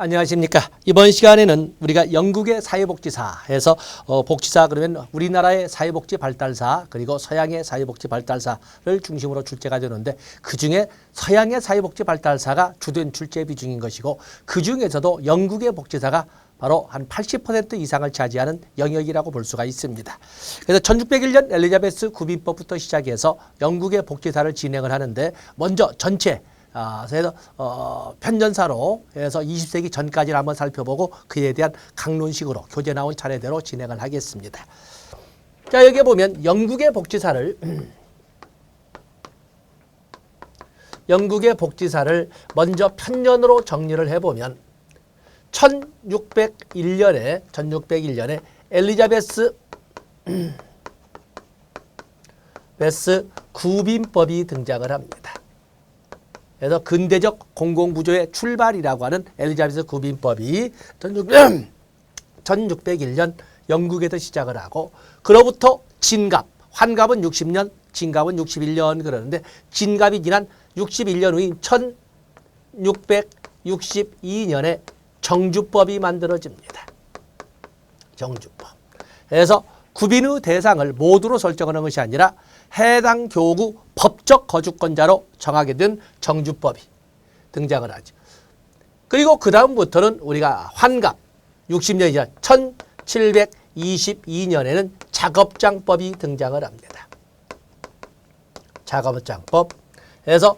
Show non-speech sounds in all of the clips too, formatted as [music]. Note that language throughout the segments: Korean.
안녕하십니까. 이번 시간에는 우리가 영국의 사회복지사에서 어, 복지사 그러면 우리나라의 사회복지 발달사 그리고 서양의 사회복지 발달사를 중심으로 출제가 되는데 그 중에 서양의 사회복지 발달사가 주된 출제 비중인 것이고 그 중에서도 영국의 복지사가 바로 한 80% 이상을 차지하는 영역이라고 볼 수가 있습니다. 그래서 1601년 엘리자베스 구빈법부터 시작해서 영국의 복지사를 진행을 하는데 먼저 전체 아, 그래서 어, 편전사로 해서 20세기 전까지를 한번 살펴보고 그에 대한 강론식으로 교재 나온 차례대로 진행을 하겠습니다. 자 여기 보면 영국의 복지사를 [clears throat] 영국의 복지사를 먼저 편년으로 정리를 해보면 1601년에 1601년에 엘리자베스 [clears throat] 베스 구빈법이 등장을 합니다. 그래서 근대적 공공구조의 출발이라고 하는 엘리자베스 구빈법이 1601년 영국에서 시작을 하고 그로부터 진갑, 환갑은 60년, 진갑은 61년 그러는데 진갑이 지난 61년 후인 1662년에 정주법이 만들어집니다. 정주법. 그래서 구빈의 대상을 모두로 설정하는 것이 아니라 해당 교구 법적 거주권자로 정하게 된 정주법이 등장을 하죠. 그리고 그 다음부터는 우리가 환갑 60년이자 1722년에는 작업장법이 등장을 합니다. 작업장법. 그래서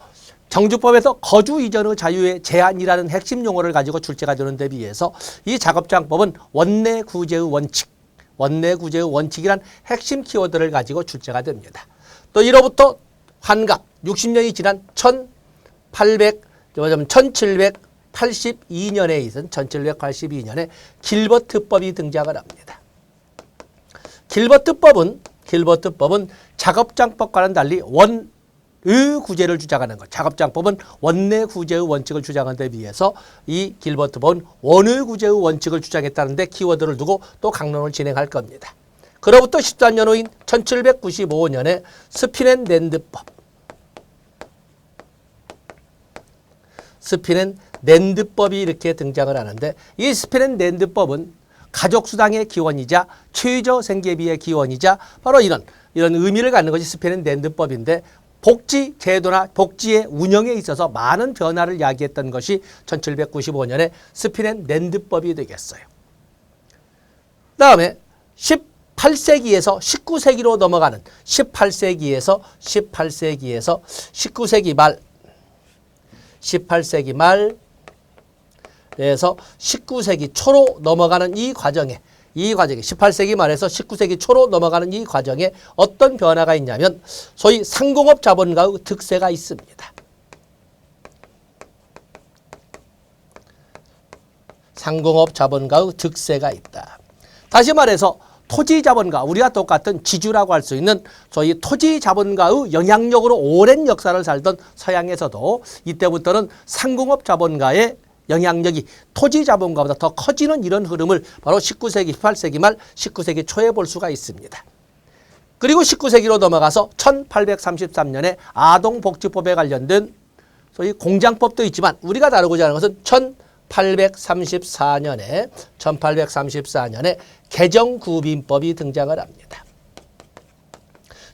정주법에서 거주 이전의 자유의 제한이라는 핵심 용어를 가지고 출제가 되는 데 비해서 이 작업장법은 원내 구제의 원칙, 원내 구제의 원칙이란 핵심 키워드를 가지고 출제가 됩니다. 또 이로부터 환갑 60년이 지난 1800, 1782년에 있은 1782년에 길버트법이 등장을 합니다. 길버트법은 길버트법은 작업장법과는 달리 원 의 구제를 주장하는 것. 작업장법은 원내 구제의 원칙을 주장하는 데 비해서 이 길버트법은 원의 구제의 원칙을 주장했다는데 키워드를 두고 또 강론을 진행할 겁니다. 그로부터 14년 후인 1795년에 스피넨랜드법 스피넨랜드법이 이렇게 등장을 하는데 이 스피넨랜드법은 가족수당의 기원이자 최저 생계비의 기원이자 바로 이런 이런 의미를 갖는 것이 스피넨랜드법인데 복지 제도나 복지의 운영에 있어서 많은 변화를 야기했던 것이 1795년에 스피넨랜드법이 되겠어요. 그다음에 18세기에서 19세기로 넘어가는 18세기에서 18세기에서 19세기 말 18세기 말에서 19세기 초로 넘어가는 이 과정에 이 과정에 18세기 말에서 19세기 초로 넘어가는 이 과정에 어떤 변화가 있냐면 소위 상공업 자본가의 득세가 있습니다. 상공업 자본가의 득세가 있다. 다시 말해서 토지 자본가 우리가 똑같은 지주라고 할 수 있는 소위 토지 자본가의 영향력으로 오랜 역사를 살던 서양에서도 이때부터는 상공업 자본가의 영향력이 토지 자본가보다 더 커지는 이런 흐름을 바로 19세기, 18세기 말 19세기 초에 볼 수가 있습니다. 그리고 19세기로 넘어가서 1833년에 아동복지법에 관련된 소위 공장법도 있지만 우리가 다루고자 하는 것은 1834년에 1834년에 개정구빈법이 등장을 합니다.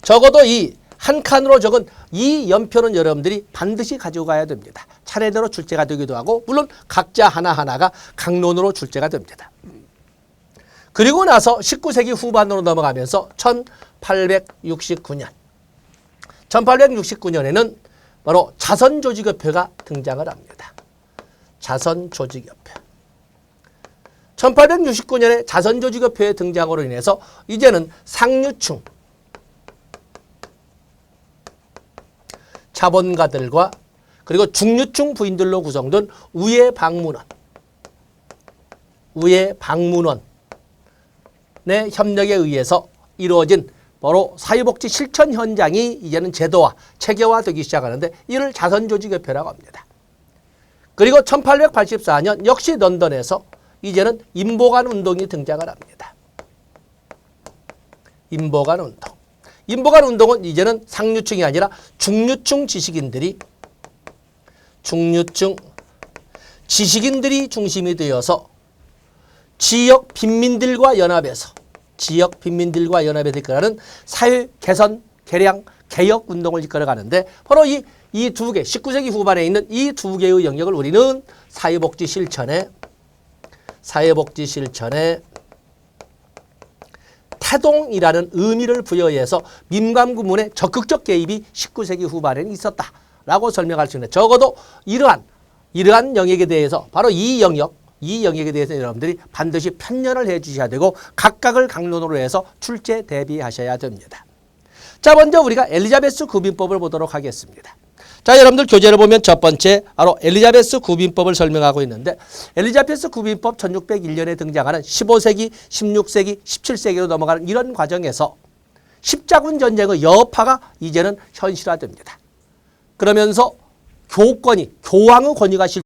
적어도 이 한 칸으로 적은 이 연표는 여러분들이 반드시 가지고 가야 됩니다. 차례대로 출제가 되기도 하고 물론 각자 하나하나가 강론으로 출제가 됩니다. 그리고 나서 19세기 후반으로 넘어가면서 1869년 1869년에는 바로 자선조직협회가 등장을 합니다. 자선조직협회 1869년에 자선조직협회의 등장으로 인해서 이제는 상류층 자본가들과 그리고 중류층 부인들로 구성된 우회 방문원 우회 방문원의 협력에 의해서 이루어진 바로 사회복지 실천 현장이 이제는 제도화, 체계화되기 시작하는데 이를 자선조직협회라고 합니다. 그리고 1884년 역시 런던에서 이제는 인보관 운동이 등장을 합니다. 인보관 운동. 인보관 운동은 이제는 상류층이 아니라 중류층 지식인들이 중류층 지식인들이 중심이 되어서 지역 빈민들과 연합해서 지역 빈민들과 연합해서 이끌어가는 사회 개선, 개량, 개혁 운동을 이끌어가는데 바로 이 이 두 개, 19세기 후반에 있는 이 두 개의 영역을 우리는 사회복지 실천에 사회복지 실천에 태동이라는 의미를 부여해서 민간 구문의 적극적 개입이 19세기 후반에는 있었다 라고 설명할 수 있는 적어도 이러한 이러한 영역에 대해서 바로 이 영역 이 영역에 대해서 여러분들이 반드시 편년을 해 주셔야 되고 각각을 강론으로 해서 출제 대비하셔야 됩니다. 자, 먼저 우리가 엘리자베스 구빈법을 보도록 하겠습니다. 자, 여러분들 교재를 보면 첫 번째 바로 엘리자베스 구빈법을 설명하고 있는데 엘리자베스 구빈법 1601년에 등장하는 15세기, 16세기, 17세기로 넘어가는 이런 과정에서 십자군 전쟁의 여파가 이제는 현실화됩니다. 그러면서 교권이 교황의 권위가 실